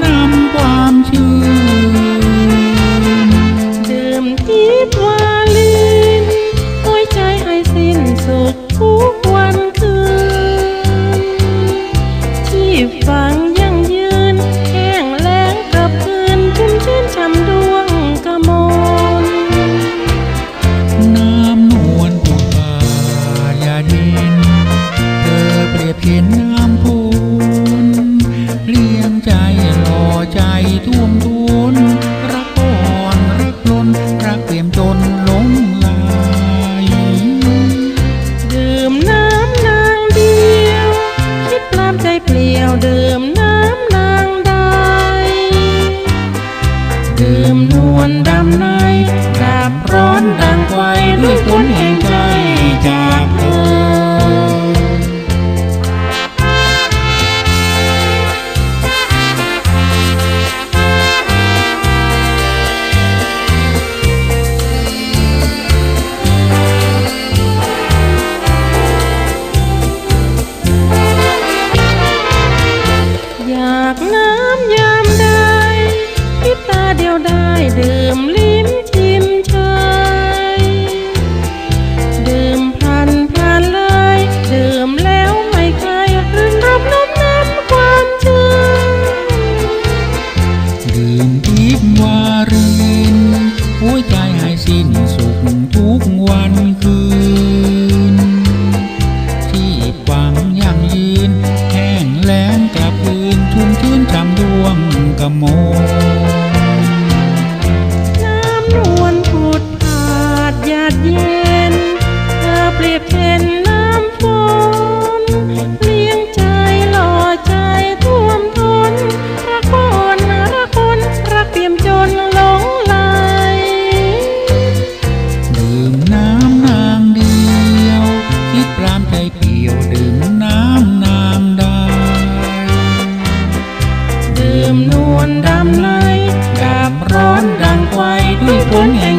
nam quan trường ดื่มลิ้มชิมเชยดื่มพลันพลันเลย ดื่มแล้วไม่เคยรื่นรมน้มน้ำความชื่นดื่มทิพวารินหัวใจให้สิ้นสุขทุกวันคืน ที่ฟังยั่งยืนแห้งแล้งกลับคืนชุ่มชื้นจำดวงกระโมาดเย็น เธอเปรียบเช่นน้ำฝนเลี้ยงใจหล่อใจท่วมทนรักคนรักคนรักเปี่ยมจนหลงไหลดื่มน้ำนางเดียว คิดปรามใจเปลี่ยวดื่มน้ำนางใดดื่มนวลดำไหลดับร้อนดังไฟด้วยผลแห่ง